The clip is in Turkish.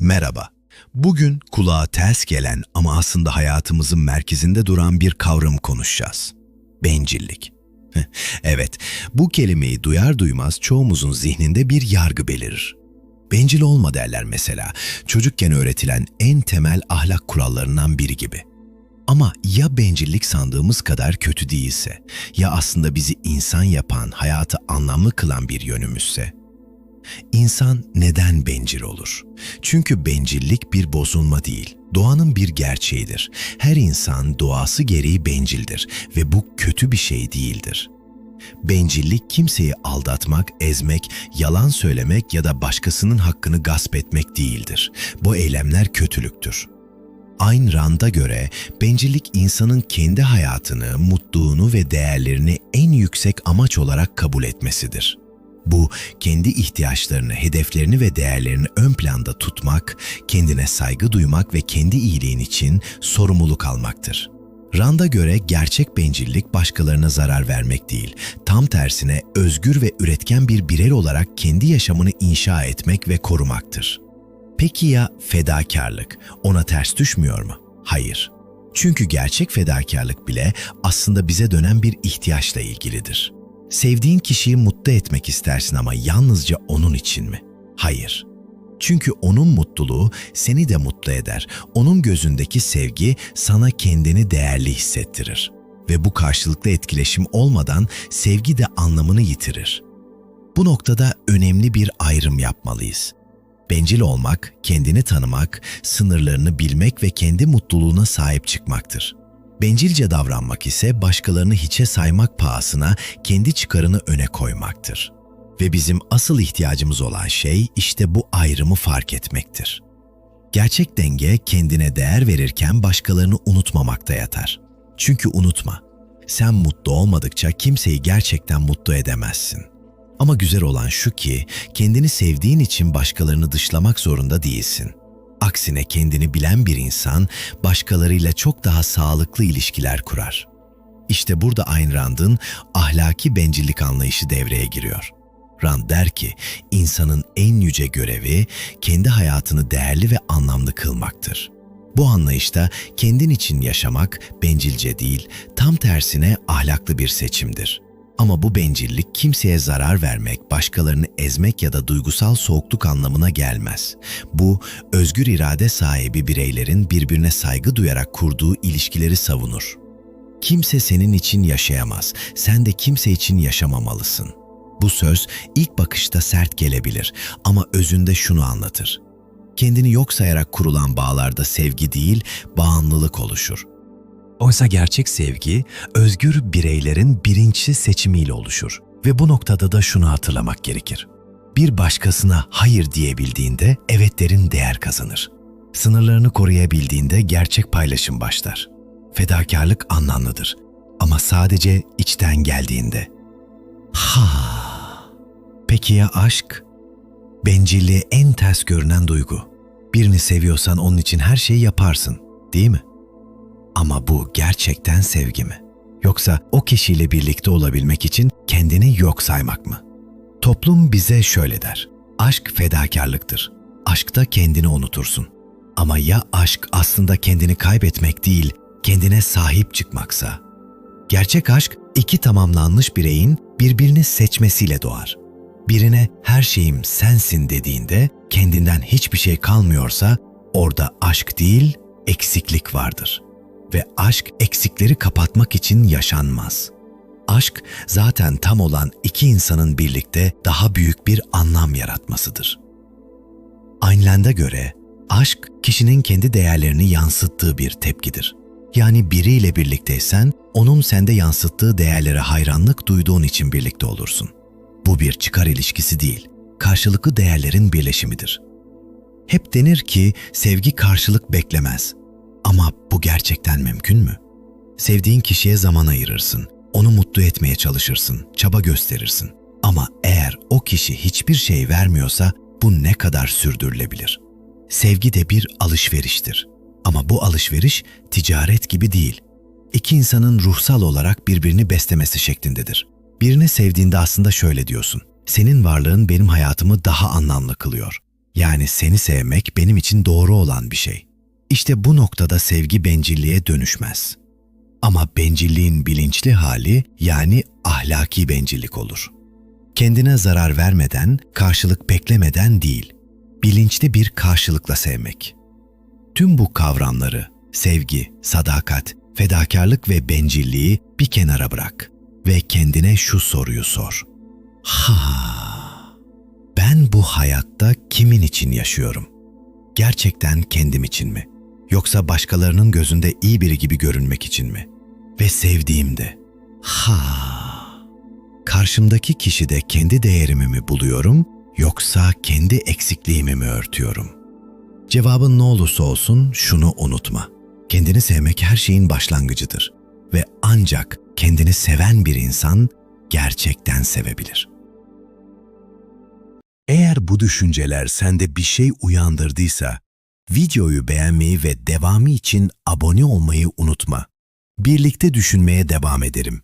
Merhaba. Bugün kulağa ters gelen ama aslında hayatımızın merkezinde duran bir kavram konuşacağız. Bencillik. evet, bu kelimeyi duyar duymaz çoğumuzun zihninde bir yargı belirir. Bencil olma derler mesela. Çocukken öğretilen en temel ahlak kurallarından biri gibi. Ama ya bencillik sandığımız kadar kötü değilse, ya aslında bizi insan yapan, hayatı anlamlı kılan bir yönümüzse? İnsan neden bencil olur? Çünkü bencillik bir bozulma değil, doğanın bir gerçeğidir. Her insan doğası gereği bencildir ve bu kötü bir şey değildir. Bencillik kimseyi aldatmak, ezmek, yalan söylemek ya da başkasının hakkını gasp etmek değildir. Bu eylemler kötülüktür. Ayn Rand'a göre bencillik insanın kendi hayatını, mutluluğunu ve değerlerini en yüksek amaç olarak kabul etmesidir. Bu, kendi ihtiyaçlarını, hedeflerini ve değerlerini ön planda tutmak, kendine saygı duymak ve kendi iyiliğin için sorumluluk almaktır. Rand'a göre gerçek bencillik başkalarına zarar vermek değil, tam tersine özgür ve üretken bir birey olarak kendi yaşamını inşa etmek ve korumaktır. Peki ya fedakarlık ona ters düşmüyor mu? Hayır. Çünkü gerçek fedakarlık bile aslında bize dönen bir ihtiyaçla ilgilidir. Sevdiğin kişiyi mutlu etmek istersin ama yalnızca onun için mi? Hayır. Çünkü onun mutluluğu seni de mutlu eder. Onun gözündeki sevgi sana kendini değerli hissettirir. Ve bu karşılıklı etkileşim olmadan sevgi de anlamını yitirir. Bu noktada önemli bir ayrım yapmalıyız. Bencil olmak, kendini tanımak, sınırlarını bilmek ve kendi mutluluğuna sahip çıkmaktır. Bencilce davranmak ise başkalarını hiçe saymak pahasına kendi çıkarını öne koymaktır. Ve bizim asıl ihtiyacımız olan şey işte bu ayrımı fark etmektir. Gerçek denge kendine değer verirken başkalarını unutmamakta yatar. Çünkü unutma, sen mutlu olmadıkça kimseyi gerçekten mutlu edemezsin. Ama güzel olan şu ki kendini sevdiğin için başkalarını dışlamak zorunda değilsin. Aksine kendini bilen bir insan başkalarıyla çok daha sağlıklı ilişkiler kurar. İşte burada Ayn Rand'ın ahlaki bencillik anlayışı devreye giriyor. Rand der ki, insanın en yüce görevi kendi hayatını değerli ve anlamlı kılmaktır. Bu anlayışta kendin için yaşamak bencilce değil, tam tersine ahlaklı bir seçimdir. Ama bu bencillik kimseye zarar vermek, başkalarını ezmek ya da duygusal soğukluk anlamına gelmez. Bu, özgür irade sahibi bireylerin birbirine saygı duyarak kurduğu ilişkileri savunur. Kimse senin için yaşayamaz, sen de kimse için yaşamamalısın. Bu söz ilk bakışta sert gelebilir ama özünde şunu anlatır. Kendini yok sayarak kurulan bağlarda sevgi değil, bağımlılık oluşur. Oysa gerçek sevgi, özgür bireylerin bilinçli seçimiyle oluşur. Ve bu noktada da şunu hatırlamak gerekir. Bir başkasına hayır diyebildiğinde evetlerin değer kazanır. Sınırlarını koruyabildiğinde gerçek paylaşım başlar. Fedakarlık anlamlıdır. Ama sadece içten geldiğinde. Ha. Peki ya aşk? Bencilliğe en ters görünen duygu. Birini seviyorsan onun için her şeyi yaparsın, değil mi? Ama bu gerçekten sevgi mi? Yoksa o kişiyle birlikte olabilmek için kendini yok saymak mı? Toplum bize şöyle der. Aşk fedakarlıktır. Aşkta kendini unutursun. Ama ya aşk aslında kendini kaybetmek değil, kendine sahip çıkmaksa? Gerçek aşk iki tamamlanmış bireyin birbirini seçmesiyle doğar. Birine her şeyim sensin dediğinde kendinden hiçbir şey kalmıyorsa orada aşk değil, eksiklik vardır.'' Ve aşk eksikleri kapatmak için yaşanmaz. Aşk zaten tam olan iki insanın birlikte daha büyük bir anlam yaratmasıdır. Einland'a göre aşk kişinin kendi değerlerini yansıttığı bir tepkidir. Yani biriyle birlikteysen onun sende yansıttığı değerlere hayranlık duyduğun için birlikte olursun. Bu bir çıkar ilişkisi değil, karşılıklı değerlerin birleşimidir. Hep denir ki sevgi karşılık beklemez. Ama bu gerçekten mümkün mü? Sevdiğin kişiye zaman ayırırsın, onu mutlu etmeye çalışırsın, çaba gösterirsin. Ama eğer o kişi hiçbir şey vermiyorsa bu ne kadar sürdürülebilir? Sevgi de bir alışveriştir. Ama bu alışveriş ticaret gibi değil. İki insanın ruhsal olarak birbirini beslemesi şeklindedir. Birini sevdiğinde aslında şöyle diyorsun. Senin varlığın benim hayatımı daha anlamlı kılıyor. Yani seni sevmek benim için doğru olan bir şey. İşte bu noktada sevgi bencilliğe dönüşmez. Ama bencilliğin bilinçli hali yani ahlaki bencillik olur. Kendine zarar vermeden, karşılık beklemeden değil, bilinçli bir karşılıkla sevmek. Tüm bu kavramları, sevgi, sadakat, fedakarlık ve bencilliği bir kenara bırak ve kendine şu soruyu sor. Ha, ben bu hayatta kimin için yaşıyorum? Gerçekten kendim için mi? Yoksa başkalarının gözünde iyi biri gibi görünmek için mi? Ve sevdiğimde, ha, karşımdaki kişide kendi değerimi mi buluyorum yoksa kendi eksikliğimi mi örtüyorum? Cevabın ne olursa olsun şunu unutma. Kendini sevmek her şeyin başlangıcıdır ve ancak kendini seven bir insan gerçekten sevebilir. Eğer bu düşünceler sende bir şey uyandırdıysa, Videoyu beğenmeyi ve devamı için abone olmayı unutma. Birlikte düşünmeye devam ederim.